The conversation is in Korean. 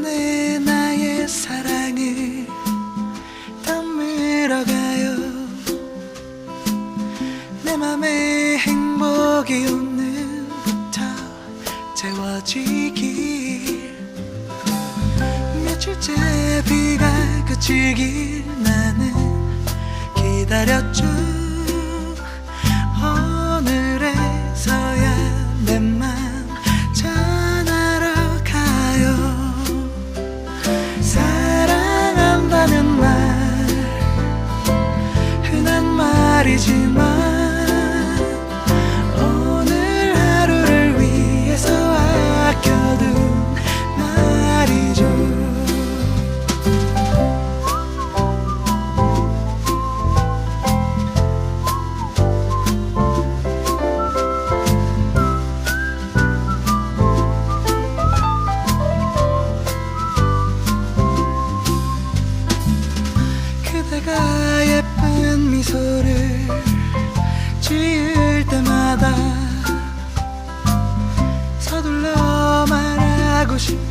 전에 나의 사랑을 담으러 가요. 내 맘에 행복이 오늘부터 채워지길. 며칠째 비가 그치길 나는 기다렸죠. 말이지만 she